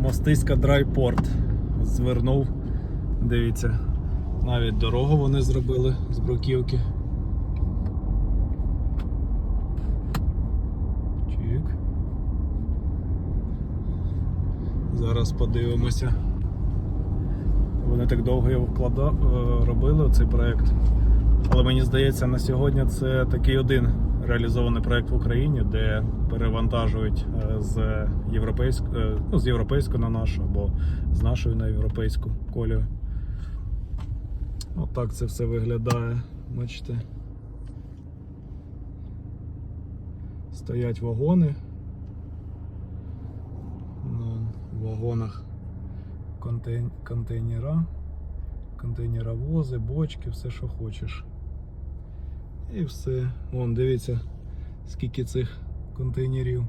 Мостиська Драйпорт. Звернув. Дивіться, навіть дорогу вони зробили з бруківки. Чик. Зараз подивимося. Вони так довго його вклада... е, робили цей проект. Але мені здається, на сьогодні це такий один реалізований проект в Україні, де перевантажують е, з європейської, ну, з європейської на нашу або з нашої на європейську колію. Отак це все виглядає. Бачите. Стоять вагони. В вагонах контейн... контейнера, контейнеровози, бочки, все, що хочеш. І все. Вон, дивіться, скільки цих контейнерів.